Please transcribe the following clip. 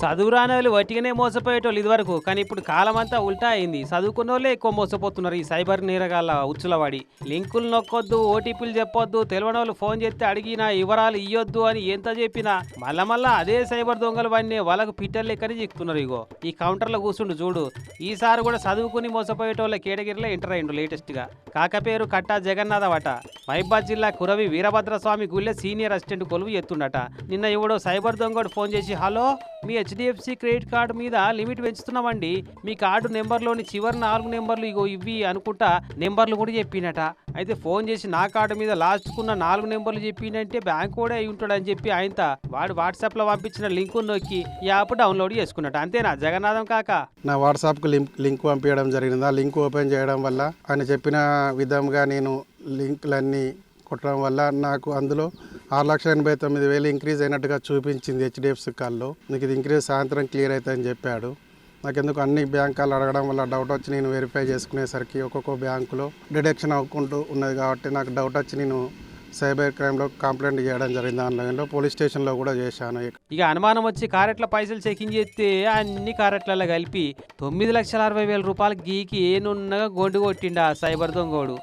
చదువు వాళ్ళు వట్టిగానే మోసపోయేటోళ్ళు ఇదివరకు. కానీ ఇప్పుడు కాలం అంతా ఉల్టా అయింది. చదువుకున్న వాళ్ళే ఎక్కువ మోసపోతున్నారు ఈ సైబర్ నేరగాళ్ళ ఉచ్చులవాడి. లింకులు నొక్కొద్దు ఓటీపీలు చెప్పొద్దు తెలియని వాళ్ళు ఫోన్ చేస్తే అడిగినా వివరాలు ఇయ్యొద్దు అని ఎంత చెప్పినా మళ్ళా మళ్ళా అదే సైబర్ దొంగలు వాడిని వాళ్ళకు పిట్టర్లు ఎక్కని చిక్కుతున్నారు ఇగో. ఈ కౌంటర్లో కూర్చుండు చూడు. ఈసారి కూడా చదువుకుని మోసపోయేటోళ్ళ కేటగిరిలో ఎంటర్ అయ్యిండు లేటెస్ట్గా. కాకపేరు కట్టా జగన్నాథ కట్టా జగన్నాథవట. మహిబాద్ జిల్లా కురవి వీరభద్రస్వామి గుళ్ళే సీనియర్ అసిస్టెంట్ కొలువు ఎత్తుండట. నిన్న ఎవడో సైబర్ దొంగడు ఫోన్ చేసి హలో మీ హెచ్డిఎఫ్సి క్రెడిట్ కార్డు మీద లిమిట్ పెంచుతున్నామండి. మీ కార్డు నెంబర్లోని చివరి నాలుగు నెంబర్లు ఇగో ఇవి అనుకుంటా నెంబర్లు కూడా చెప్పినట. అయితే ఫోన్ చేసి నా కార్డు మీద లాస్ట్కున్న నాలుగు నెంబర్లు చెప్పిందంటే బ్యాంక్ కూడా అయి ఉంటాడని చెప్పి ఆయనత వాడు వాట్సాప్లో పంపించిన లింకు నొక్కి ఈ యాప్ డౌన్లోడ్ చేసుకున్నట్టు అంతేనా? జగన్నాథం కాక. నా వాట్సాప్కి లింక్ లింక్ పంపించడం జరిగింది. ఆ లింక్ ఓపెన్ చేయడం వల్ల ఆయన చెప్పిన విధంగా నేను లింకులన్నీ కొట్టడం వల్ల నాకు అందులో ఆరు లక్షల ఎనభై తొమ్మిది వేలు ఇంక్రీజ్ అయినట్టుగా చూపించింది హెచ్డిఎఫ్సి కాల్లో. నీకు ఇది ఇంక్రీజ్ సాయంత్రం క్లియర్ అవుతుందని చెప్పాడు. నాకెందుకు అన్ని బ్యాంకాలు అడగడం వల్ల డౌట్ వచ్చి నేను వెరిఫై చేసుకునేసరికి ఒక్కొక్క బ్యాంకులో డిడక్షన్ అవ్వకుంటూ ఉన్నది కాబట్టి నాకు డౌట్ వచ్చి నేను సైబర్ క్రైమ్లో కంప్లైంట్ చేయడం జరిగింది. ఆన్లైన్లో పోలీస్ స్టేషన్లో కూడా చేశాను. ఇక అనుమానం వచ్చి కారెట్ల పైసలు చెకింగ్ చేస్తే అన్ని కారెట్లలో కలిపి తొమ్మిది లక్షల అరవై వేల రూపాయలు గీకి ఏనున్నగా గొండు కొట్టిండు ఆ సైబర్ దొంగోడు.